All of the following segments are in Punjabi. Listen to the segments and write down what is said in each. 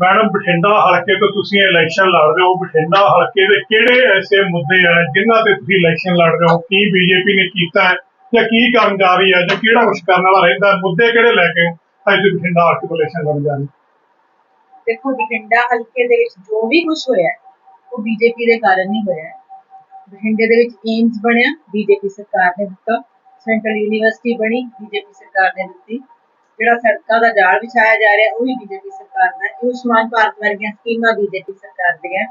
ਮੈਡਮ, ਬਠਿੰਡਾ ਹਲਕੇ ਤੋਂ ਤੁਸੀਂ ਇਲੈਕਸ਼ਨ ਲੜ ਰਹੇ ਹੋ। ਬਠਿੰਡਾ ਹਲਕੇ ਦੇ ਕਿਹੜੇ ਐਸੇ ਮੁੱਦੇ ਆ ਜਿਨ੍ਹਾਂ ਤੇ ਤੁਸੀਂ ਇਲੈਕਸ਼ਨ ਲੜ ਰਹੇ ਹੋ? ਕੀ ਬੀਜੇਪੀ ਨੇ ਕੀਤਾ ਹੈ? ਜਾਂ ਕੀ ਕਰਨ ਜਾ ਰਹੀ ਹੈ? ਜਾਂ ਕਿਹੜਾ ਕੁਝ ਕਰਨ ਵਾਲਾ ਰਹਿੰਦਾ ਮੁੱਦੇ ਕਿਹੜੇ ਲੈ ਕੇ ਅੱਜ ਬਠਿੰਡਾ ਹਲਕੇ ਤੋਂ ਇਲੈਕਸ਼ਨ ਲੜਨ ਜਾ ਰਹੇ ਦੇਖੋ, ਬਠਿੰਡਾ ਹਲਕੇ ਦੇ ਵਿੱਚ ਜੋ ਵੀ ਕੁਝ ਹੋਇਆ ਉਹ ਬੀਜੇਪੀ ਦੇ ਕਾਰਨ ਹੀ ਹੋਇਆ ਬਠਿੰਡੇ ਦੇ ਵਿੱਚ ਏਮਸ ਬਣਿਆ ਬੀਜੇਪੀ ਸਰਕਾਰ ਨੇ ਦਿੱਤਾ। ਸੈਂਟਰਲ ਯੂਨੀਵਰਸਿਟੀ ਬਣੀ ਬੀਜੇਪੀ ਸਰਕਾਰ ਨੇ ਦਿੱਤੀ। ਜਿਹੜਾ ਸੜਕਾਂ ਦਾ ਜਾਲ ਵਿਛਾਇਆ ਜਾ ਰਿਹਾ, ਉਹ ਵੀ ਬੀਜੇਪੀ ਸਰਕਾਰ ਦਾ ਆਯੁਸ਼ਮਾਨ ਭਾਰਤ ਵਰਗੀਆਂ ਸਕੀਮਾਂ ਬੀਜੇਪੀ ਸਰਕਾਰ ਦੀਆਂ।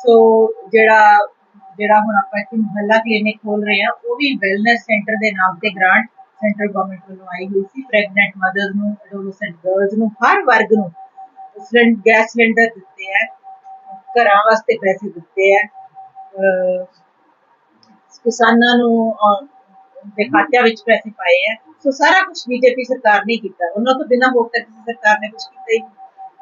ਸੋ ਜਿਹੜਾ ਜਿਹੜਾ ਹੁਣ ਆਪਾਂ ਇੱਥੇ ਮੁਹੱਲਾ ਕਲੀਨਿਕ ਖੋਲ ਰਹੇ ਹਾਂ, ਉਹ ਵੀ ਵੈਲਨੈਸ ਸੈਂਟਰ ਦੇ ਨਾਮ ਤੇ ਗ੍ਰਾਂਟ ਸੈਂਟਰਲ ਗਵਰਨਮੈਂਟ ਵੱਲੋਂ ਆਈ ਹੋਈ ਸੀ। ਪ੍ਰੈਗਨੈਂਟ ਮਦਰਸ ਨੂੰ ਐਡੋਲਸੈਂਟ ਗਰਲਸ ਨੂੰ, ਹਰ ਵਰਗ ਨੂੰ ਸਿਲੰਡਰ ਗੈਸ ਸਿਲੰਡਰ ਦਿੱਤੇ ਹੈ। ਘਰਾਂ ਵਾਸਤੇ ਪੈਸੇ ਦਿੱਤੇ ਹੈ। ਕਿਸਾਨਾਂ ਨੂੰ ਦੇ ਖਾਤਿਆਂ ਵਿੱਚ ਪੈਸੇ ਪਾਏ ਹੈ ਸੋ ਸਾਰਾ ਕੁਝ ਬੀਜੇਪੀ ਸਰਕਾਰ ਨੇ ਕੀਤਾ। ਉਹਨਾਂ ਤੋਂ ਬਿਨਾਂ ਹੋਰ ਤਾਂ ਕਿਸੇ ਸਰਕਾਰ ਨੇ ਕੁਝ ਕੀਤਾ ਹੀ ਨਹੀਂ।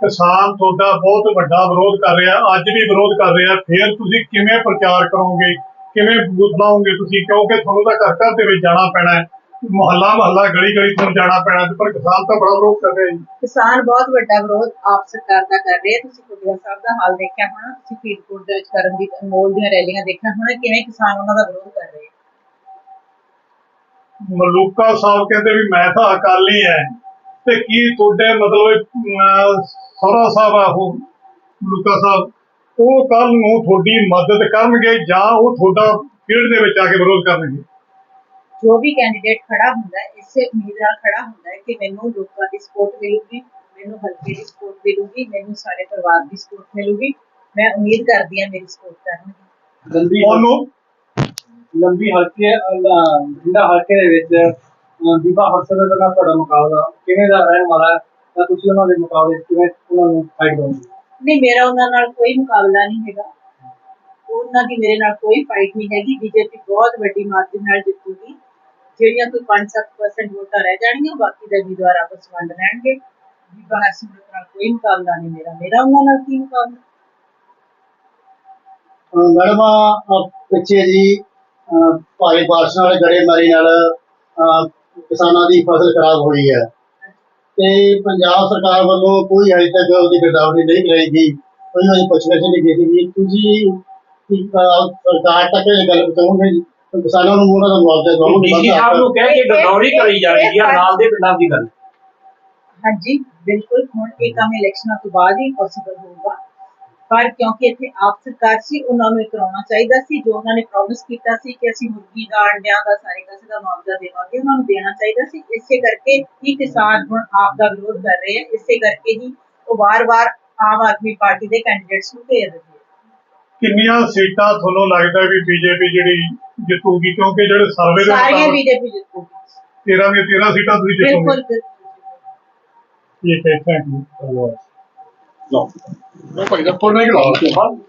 ਕਿਸਾਨ ਤੁਹਾਡਾ ਬਹੁਤ ਵੱਡਾ ਵਿਰੋਧ ਕਰ ਰਿਹਾ। ਅੱਜ ਵੀ ਵਿਰੋਧ ਕਰ ਰਿਹਾ। ਫਿਰ ਤੁਸੀਂ ਕਿਵੇਂ ਪ੍ਰਚਾਰ ਕਰੋਗੇ? ਕਿਵੇਂ ਬੂਥ ਲਾਓਗੇ ਤੁਸੀਂ? ਕਿਉਂਕਿ ਤੁਹਾਨੂੰ ਤਾਂ ਘਰ ਘਰ ਦੇ ਵਿੱਚ ਜਾਣਾ ਪੈਣਾ ਹੈ। ਮੁਹੱਲਾ ਮੁਹੱਲਾ ਗਲੀ ਗਲੀ ਤੁਹਾਨੂੰ ਜਾਣਾ ਪੈਣਾ ਪਰ ਕਿਸਾਨ ਤਾਂ ਬੜਾ ਵਿਰੋਧ ਕਰ ਰਹੇ ਜੀ। ਕਿਸਾਨ ਬਹੁਤ ਵੱਡਾ ਵਿਰੋਧ ਆਪ ਸਰਕਾਰ ਦਾ ਕਰ ਰਹੇ। ਆ ਤੁਸੀਂ ਕੁੜੀਆ ਸਾਹਿਬ ਦਾ ਹਾਲ ਦੇਖਿਆ ਹੋਣਾ। ਤੁਸੀਂ ਫਰੀਦਕੋਟ ਦੇ ਵਿੱਚ ਕਰਨ ਦੀ ਅਨਮੋਲ ਦੀਆਂ ਰੈਲੀਆਂ ਦੇਖਿਆ ਹੋਣਾ। ਕਿਵੇਂ ਕਿਸਾਨ ਉਹਨਾਂ ਦਾ ਵਿਰੋਧ ਕਰ ਰਹੇ ਆ। ਮਲੂਕਾ ਸਾਹਿਬ ਕਹਿੰਦੇ ਵੀ ਮੈਂ ਤਾਂ ਅਕਾਲੀ ਹੈ ਤੇ ਕੀ ਤੁਹਾਡੇ ਮਤਲਬ ਸਹੁਰਾ ਸਾਹਿਬ ਆ ਉਹ ਮਲੂਕਾ ਸਾਹਿਬ? ਉਹ ਕੱਲ ਨੂੰ ਤੁਹਾਡੀ ਮਦਦ ਕਰਨਗੇ ਜਾਂ ਉਹ ਤੁਹਾਡਾ ਫੀਲਡ ਦੇ ਵਿੱਚ ਆ ਕੇ ਵਿਰੋਧ ਕਰਨਗੇ? ਜੋ ਵੀ ਕੈਂਡੀਡੇਟ ਖੜਾ ਹੁੰਦਾ ਹੈ ਇਸੇ ਉਮੀਦ ਨਾਲ ਖੜਾ ਹੁੰਦਾ ਹੈ ਕਿ ਮੈਨੂੰ ਲੋਕਾਂ ਦੀ ਸਪੋਰਟ ਮਿਲੂਗੀ ਮੈਨੂੰ ਹਲਕੇ ਦੀ ਸਪੋਰਟ ਮਿਲੂਗੀ ਮੈਨੂੰ ਸਾਰੇ ਪਰਿਵਾਰ ਦੀ ਸਪੋਰਟ ਮਿਲੂਗੀ। ਮੈਂ ਉਮੀਦ ਕਰਦੀ ਹਾਂ ਮੇਰੀ ਸਪੋਰਟ ਕਰਨਗੇ। ਉਹਨੂੰ ਲੰਬੀ ਹਲਕੇ ਜਿੰਦਾ ਹਲਕੇ ਦੇ ਵਿੱਚ ਬੀਬਾ ਹਰਸਨ ਦਾ ਨਾਲ ਤੁਹਾਡਾ ਮੁਕਾਬਲਾ ਕਿਵੇਂ ਦਾ ਰਹਿਣ ਵਾਲਾ ਹੈ? ਤਾਂ ਤੁਸੀਂ ਉਹਨਾਂ ਦੇ ਮੁਕਾਬਲੇ ਕਿਵੇਂ ਉਹਨਾਂ ਨੂੰ ਫਾਈਟ ਕਰੋਗੇ? ਨਹੀਂ ਮੇਰਾ ਉਹਨਾਂ ਨਾਲ ਕੋਈ ਮੁਕਾਬਲਾ ਨਹੀਂ ਹੈਗਾ। ਉਹਨਾਂ ਦੀ ਮੇਰੇ ਨਾਲ ਕੋਈ ਫਾਈਟ ਨਹੀਂ ਹੈਗੀ। ਬੀਜੇਪੀ ਬਹੁਤ ਵੱਡੀ ਮਾਰਜਨ ਨਾਲ ਜਿੱਤੂਗੀ। ਜਿਹੜੀਆਂ ਕੋਈ 5-7% ਵੋਟਾਂ ਰਹਿ ਜਾਣਗੀਆਂ ਬਾਕੀ ਦੇ ਉਮੀਦਵਾਰ ਆਪਸ ਵੰਡ ਲੈਣਗੇ। ਬੀਬਾ ਹਰਸਿਮਰਤ ਨਾਲ ਕੋਈ ਮੁਕਾਬਲਾ ਨਹੀਂ ਮੇਰਾ। ਮੇਰਾ ਉਹਨਾਂ ਨਾਲ ਕੀ ਮੁਕਾਬਲਾ? ਮੈਡਮ ਪਿੱਛੇ ਜੀ ਭਾਰੀ ਬਾਰਿਸ਼ ਨਾਲ ਗੜੇਮਾਰੀ ਨਾਲ ਕਿਸਾਨਾਂ ਦੀ ਫਸਲ ਖਰਾਬ ਹੋਈ ਹੈ। ਤੇ ਪੰਜਾਬ ਸਰਕਾਰ ਵੱਲੋਂ ਕੋਈ ਹਜੇ ਤੱਕ ਉਹਦੀ ਗਿਰਦਾਵਰੀ ਨਹੀਂ ਕਰਾਈ ਗਈ। ਕੋਈ ਉਹਦੀ ਪੁੱਛਗਿੱਛ ਨਹੀਂ ਕੀਤੀ ਗਈ। ਤੁਸੀਂ ਸਰਕਾਰ ਤੱਕ ਇਹ ਗੱਲ ਪਹੁੰਚਾਉਂਗੇ ਕਿਸਾਨਾਂ ਨੂੰ ਉਹਨਾਂ ਦਾ ਮੁਆਵਜ਼ਾ ਦਵਾਉਂਗੇ ਡੀਸੀ ਸਾਹਿਬ ਨੂੰ ਕਹਿ ਕੇ ਗਰਦੌਰੀ ਕਰੀ ਜਾ ਰਹੀ ਹੈ ਨਾਲ ਦੇ ਪਿੰਡਾਂ ਦੀ ਗੱਲ। ਹਾਂਜੀ ਬਿਲਕੁਲ। ਹੁਣ ਇਹ ਕੰਮ ਇਲੈਕਸ਼ਨਾਂ ਤੋਂ ਬਾਅਦ ਹੀ ਪੋਸੀਬਲ ਹੋਊਗਾ। ਪਰ ਕਿਉਂਕਿ ਇੱਥੇ ਆਪ ਸਰਕਾਰ ਸੀ ਉਹਨਾਂ ਨੂੰ ਕਰਾਉਣਾ ਚਾਹੀਦਾ ਸੀ ਜੋ ਉਹਨਾਂ ਨੇ ਪ੍ਰੋਮਿਸ ਕੀਤਾ ਸੀ ਕਿ ਅਸੀਂ ਮੁਰਗੀ ਦਾ ਅੰਡਿਆਂ ਦਾ ਸਾਰੇ ਕਿਸੇ ਦਾ ਮੁਆਵਜ਼ਾ ਦੇਵਾਂਗੇ ਉਹਨਾਂ ਨੂੰ ਦੇਣਾ ਚਾਹੀਦਾ ਸੀ। ਇਸੇ ਕਰਕੇ ਹੀ ਕਿਸਾਨ ਹੁਣ ਆਪ ਦਾ ਵਿਰੋਧ ਕਰ ਰਹੇ ਆ। ਇਸੇ ਕਰਕੇ ਹੀ ਉਹ ਵਾਰ-ਵਾਰ ਆਮ ਆਦਮੀ ਪਾਰਟੀ ਦੇ ਕੈਂਡੀਡੇਟਸ ਨੂੰ ਘੇਰ ਰਹੇ ਕਿੰਨੀਆਂ ਸੀਟਾਂ ਤੁਹਾਨੂੰ ਲੱਗਦਾ ਵੀ ਬੀਜੇਪੀ ਜਿਹੜੀ ਜਿੱਤੂਗੀ? ਕਿਉਂਕਿ ਜਿਹੜੇ ਸਰਵੇ ਦੇ ਸਾਰੀਆਂ ਬੀਜੇਪੀ ਜਿੱਤੂਗੀ। 13 ਦੀਆਂ 13 ਸੀਟਾਂ ਤੁਸੀਂ ਜਿੱਤੋਗੇ। ਬਿਲਕੁਲ ਬਿਲਕੁਲ। ਠੀਕ ਹੈ thank you No. No, porque es por negro, ¿no?